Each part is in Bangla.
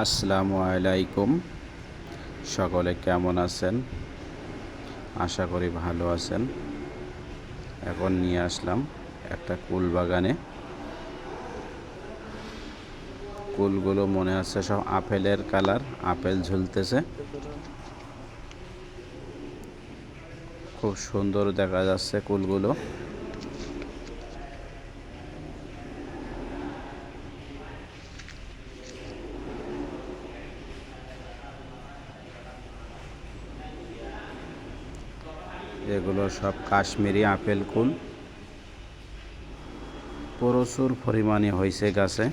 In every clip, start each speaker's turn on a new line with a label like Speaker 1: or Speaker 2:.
Speaker 1: আসসালামু আলাইকুম। সকলে কেমন আছেন? আশা করি ভালো আছেন। এখন নিয়ে আসলাম একটা কুল বাগানে। কুলগুলো মনে আছে সব আপেলের কালার, আপেল ঝুলতেছে। খুব সুন্দর দেখা যাচ্ছে কুলগুলো। এগুলো সব কাশ্মীরি আপেল কুল। প্রচুর পরিমাণে হয়েছে গাছে।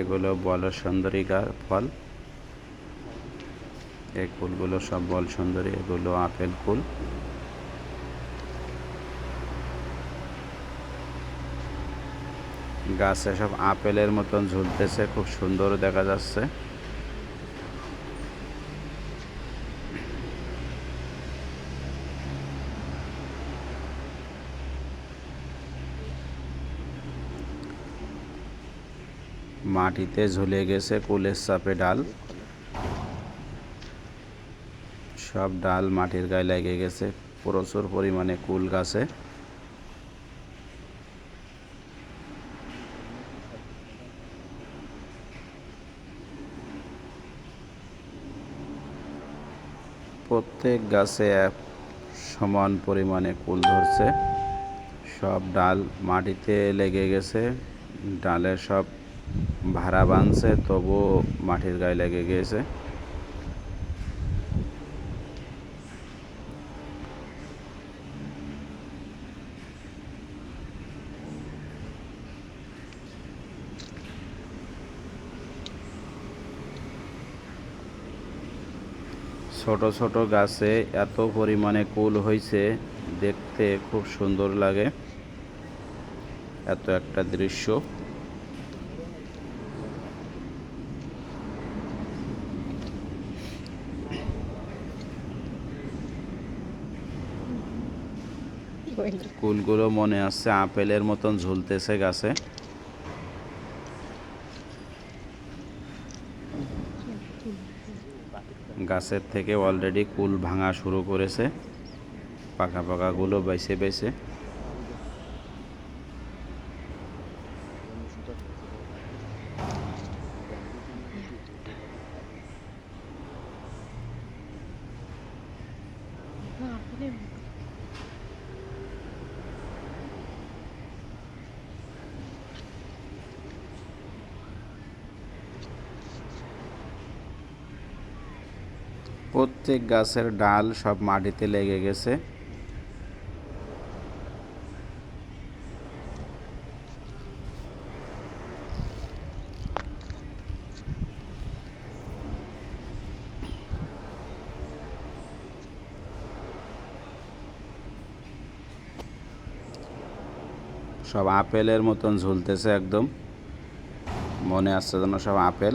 Speaker 1: এগুলো বল সুন্দরী ফল। এই কুলগুলো সব বল সুন্দরী এগুলো আপেল কুল। গাছে সব আপেলের মতন ঝুলতেছে, খুব সুন্দর দেখা যাচ্ছে। মাটিতে ঝুলে গেছে কুলের চাপে ডাল। সব ডাল মাটির গায়ে লেগে গেছে, প্রচুর পরিমাণে কুল গাছে। প্রত্যেক গাছে এক সমান পরিমাণে কুল ধরছে। সব ডাল মাটিতে লেগে গেছে ডালে সব ভাড়া বাঁধছে তবুও মাটির গায়ে লেগে গিয়েছে। ছোট ছোট গাছে এত পরিমাণে কুল হয়েছে দেখতে খুব সুন্দর লাগে। এত একটা দৃশ্য। কুলগুলো মনে আছে আপেলের মতন ঝুলতেছে গাছে। গাছের থেকে অলরেডি কুল ভাঙা শুরু করেছে। পাকা পাকাগুলো বেছে বেছে। প্রত্যেক গাছের ডাল সব মাটিতে লেগে গেছে। সব আপেলের মতন ঝুলতেছে একদম। মনে আসছে যেন সব আপেল।